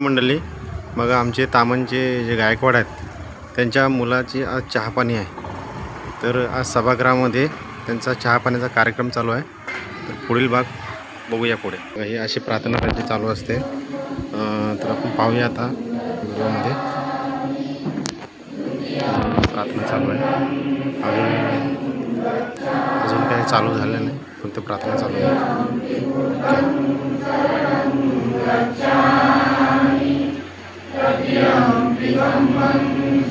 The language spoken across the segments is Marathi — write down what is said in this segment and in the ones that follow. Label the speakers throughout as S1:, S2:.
S1: मंडळी मग आमचे तामनचे जे गायकवाड आहेत त्यांच्या मुलाची आज चहापाणी आहे. तर आज सभागृहामध्ये त्यांचा चहापाण्याचा कार्यक्रम चालू आहे. तर पुढील भाग बघूया पुढे. ही अशी प्रार्थना त्यांची चालू असते. तर आपण पाहूया आता व्हिडिओमध्ये. प्रार्थना चालू आहे. अजून अजून काही चालू झालं नाही फक्त प्रार्थना चालू आहे.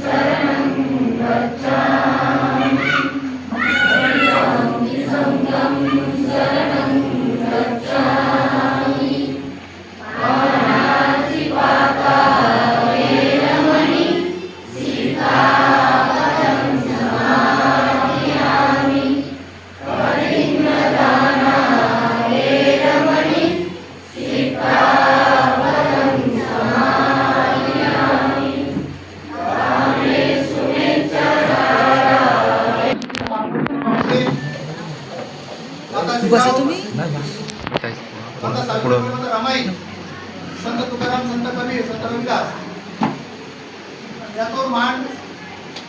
S2: शरणं गच्छ तुकाराम संत कवी संत रविदास यातून मान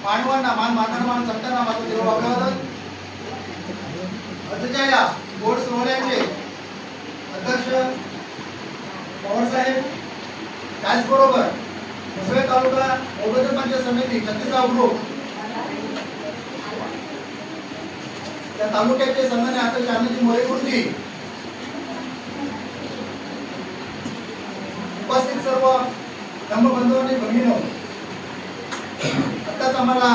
S2: मानवांना मान माताना मान संतांना माझं देव अभिवादन आजच्या या बोर्ड सोहळ्याचे अध्यक्ष पवारसाहेब त्याचबरोबर मुसळे तालुका औषध पंचायत समिती छत्तीसगाव ग्रुप त्या तालुक्याचे संघाने आता शाळेची मोरेकुर्ती उपस्थित सर्व धर्मबंधू आणि भगिनो आताच आम्हाला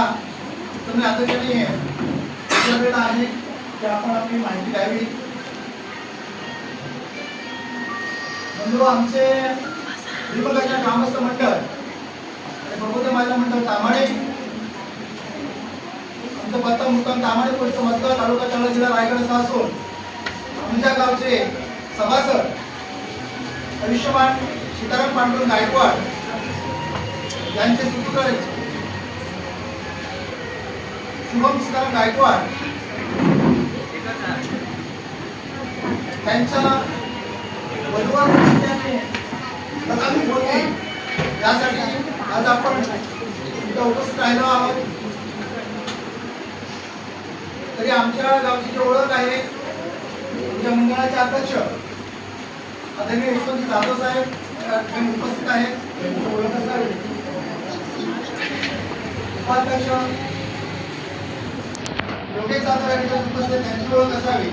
S2: तुम्ही आता त्यांनी विचारलेलं आहे की आपण आपली माहिती द्यावी. बंधू आमचे विभागाच्या ग्रामस्थ मंडळ आणि प्रबोध माझा मंडळ तामाणे आमचं पत्ता मुक्काम तामाणे पोस्ट मतदार तालुका चांगला जिल्हा रायगड असा असून आमच्या गावचे सभासद आयुष्यमान सीताराम पांडुरंग गायकवाड यांचे सुपुत्र शुभम सीताराम गायकवाड त्यांच्या वधूवर त्याने प्रथम होते. यासाठी आज आपण इथं उपस्थित राहिलो आहोत. तरी आमच्या गावची जी ओळख आहे आमच्या मंडळाचे अध्यक्ष आदरणीय यशवंत जाधव साहेब उपस्थित आहेत उपाध्यक्ष योगेश जाधव या ठिकाणी उपस्थित त्यांची ओळख असावी.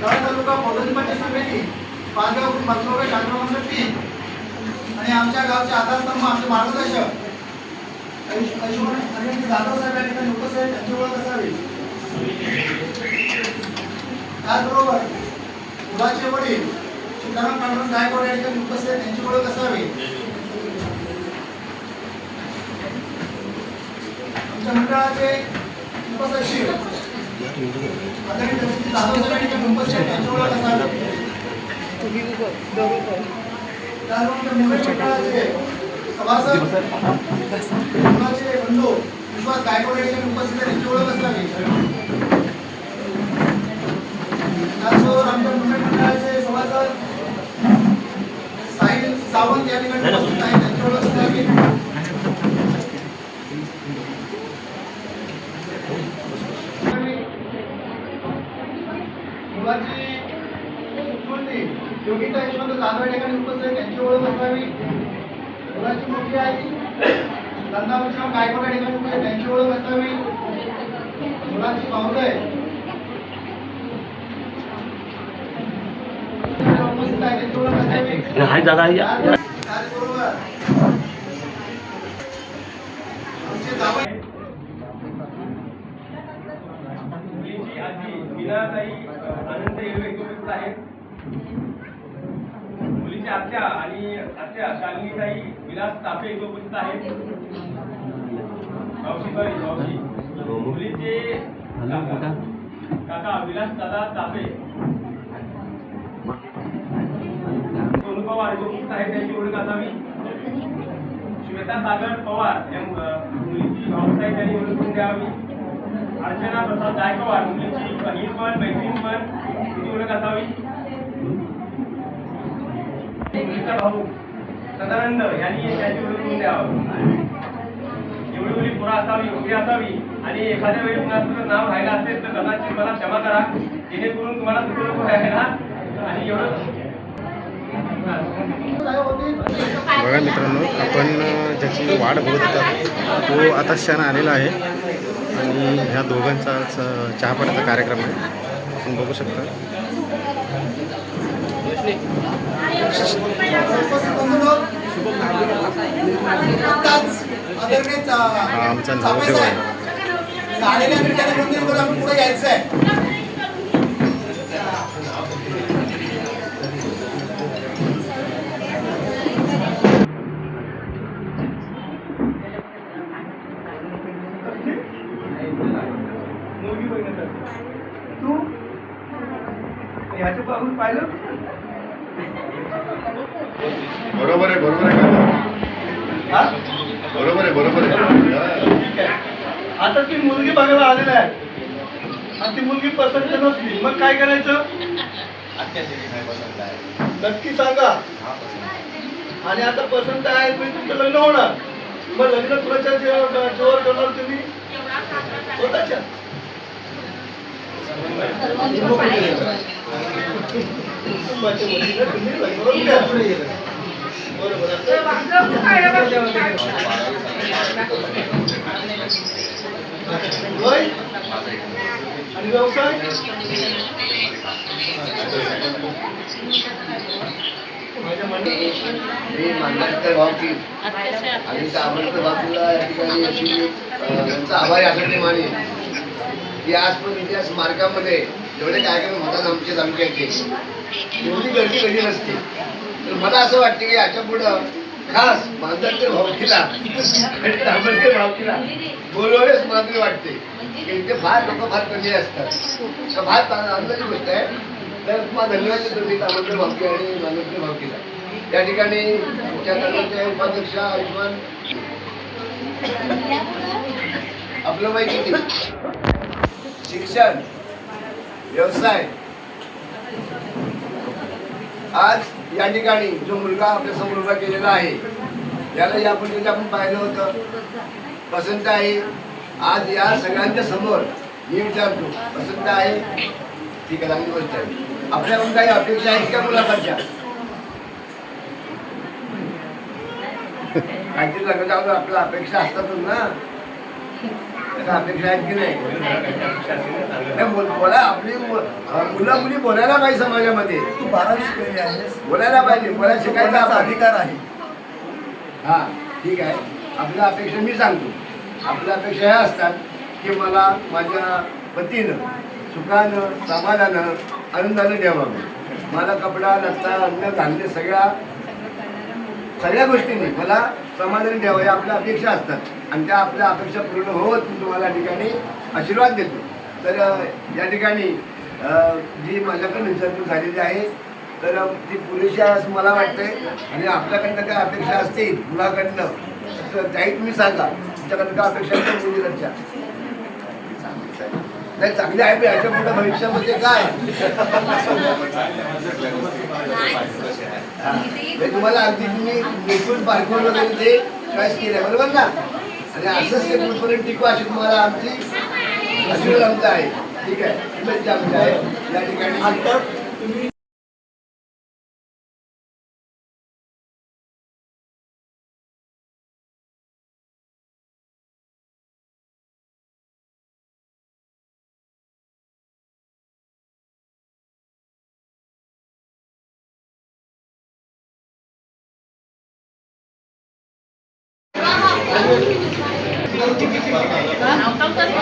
S2: कराड तालुका पौर्णिमाची समिती पाचगाव मधलोका शास्त्रमंडळ तीन आणि आमच्या गावचे आधारस्तंभ आमचे मार्गदर्शक जाधव साहेब या ठिकाणी उपस्थित आहेत, त्यांची ओळख असावी. त्याचबरोबर मुलाचे वडील लहान पांडुरंग गायकवाड या ठिकाणी उपस्थित त्यांची ओळख असावी. आमच्या मंडळाचे उपसचिव उपस्थित ओळख असावी. त्याचबरोबर सभासद बंधू विश्वास गायकवाड या ठिकाणी उपस्थित त्यांची ओळख असावी. त्याचबरोबर आमच्या मुंबई मंडळाचे सभासद सावंत या ठिकाणी उपस्थित आहेत त्यांची ओळख असावी मुलाची स्मृती योगिता यशवंत जाधव या ठिकाणी उपस्थित आहेत त्यांची ओळख असावी. मुलाची मोठी आई नंदा विश्राम गायकवाड या ठिकाणी उपस्थित त्यांची ओळख असावी. मुलाची उपस्थित आहे त्यांची ओळख असावी
S3: हाय
S2: जावई
S4: मुलीची आत्या आणि आत्या शालिनीताई विलास तापे उपस्थित आहेत मावशीबाई मावशी मुलीचे काका विलास दादा तापे. पवार इथे उपस्थित आहेत त्यांची ओळख असावी. श्वेता सागर पवार या मु- मुलीची भाऊसाहेब त्यांनी ओळख करून द्यावी. अर्चना प्रसाद गायकवाड मुलीची बहीण पण मैत्रीण पण तिची ओळख असावी. मुलीचा भाऊ सदानंद यांनी त्यांची ओळख करून द्यावं. एवढी मुली पुरा असावी उभी असावी. आणि एखाद्या वेळी कुणाचं जर नाव राहिलं असेल तर कदाचित मला क्षमा करा. जेणेकरून तुम्हाला दुःख नको राहिला आणि एवढं
S1: बघा मित्रांनो आपण ज्याची वाट बघत होता तो आता क्षण आलेला आहे. आणि ह्या दोघांचा चहापाण्याचा कार्यक्रम आहे. आपण बघू शकता. हा आमचा नवदेव आहे.
S4: ह्याच्या पाहून पाहिलं
S3: बरोबर आहे बरोबर आहे.
S4: हा?
S3: बरोबर आहे बरोबर आहे.
S4: ठीक आहे. आता ती मुलगी बघायला आलेला आहे. आणि ती मुलगी पसंत नसली. मग काय करायचं? नक्की सांगा. आणि आता पसंत आहे म्हणजे तुमचं लग्न होणार. मग लग्न कुणाच्या जीवा- जीवावर करणार तुम्ही? स्वतःच्या. कुटुंबाच्या वतीनं तुम्ही लग्न करून द्या. बरोबर वय आणि व्यवसाय माझ्या मंडळी
S3: मी मांडणकर भावकी आणि त्या आमंत्रण बापूला या ठिकाणी अशी अं, त्यांचा आभारी असं माने की आज पण इतिहास स्मारकामध्ये जेवढे कार्यक्रम होतात आमच्या तालुक्याचे. एवढी गर्दी कधी नसते. तर मला असं वाटतं की याच्या पुढं खास मांजरकर भावकीला आणि तांबरकर भावकीला बोलवणेच मात्र वाटते. की इथे फार लोक फार कमी असतात. तर फार आनंदाची गोष्ट आहे. तर तुम्हाला धन्यवाद देतो मी तांबरकर भावकी आणि मांजरकर भावकीला. त्या ठिकाणी आमच्या तालुक्याचे उपाध्यक्ष आयुष्मान. आपलं माहिती शिक्षण व्यवसाय. आज या ठिकाणी जो मुलगा आपल्यासमोर उभा केलेला आहे याला यापूर्वी आपण पाहिलं होतं. पसंत आहे. आज या सगळ्यांच्या समोर मी विचारतो पसंत आहे? ठीक आहे चांगली गोष्ट आहे. आपल्याकडून काही अपेक्षा आहेत का मुलाकडच्या काहीतरी लग्न आपल्या अपेक्षा असतातच ना. त्याच्या अपेक्षा आहेत की नाही? बोल- बोला आपली मुलं मुली बोलायला पाहिजे समाजामध्ये.
S2: तू बारावी शिकलेली आहेस.
S3: बोलायला पाहिजे बोलायला शिकायचा आपण.
S2: अधिकार आहे?
S3: हा ठीक आहे. आपल्या अपेक्षा मी सांगतो. आपल्या अपेक्षा ह्या असतात की मला माझ्या पतीनं सुखानं समाधानं आनंदानं ठेवावं मला कपडा लत्ता अन्न धान्य सगळ्या सगळ्या गोष्टींनी मला समाधानी ठेवावं या आपल्या अपेक्षा असतात. आणि त्या आपल्या अपेक्षा पूर्ण होत मी तुम्हाला या ठिकाणी आशीर्वाद देतो. तर या ठिकाणी जी माझ्याकडे विचारपूस झालेली आहे तर ती पुरेशी आहे असं मला वाटतंय. आणि आपल्याकडनं काय अपेक्षा असतील मुलाकडनं तर त्याही तुम्ही सांगा. तुमच्याकडनं काय अपेक्षा असतील मुलीकडच्या नाही चांगली आहे याच्यापुढे भविष्यामध्ये काय. हे. तुम्हाला अगदी तुम्ही निपुण पारखून वगैरे ते चॉईस केलं बरोबर ना? आणि असंच ते कुठपर्यंत टिकू अशी तुम्हाला आमची आशीर्वाद आमचा आहे. ठीक आहे. शुभेच्छा आमच्या आहे या ठिकाणी.
S5: तोंडाशी का तोंडाशी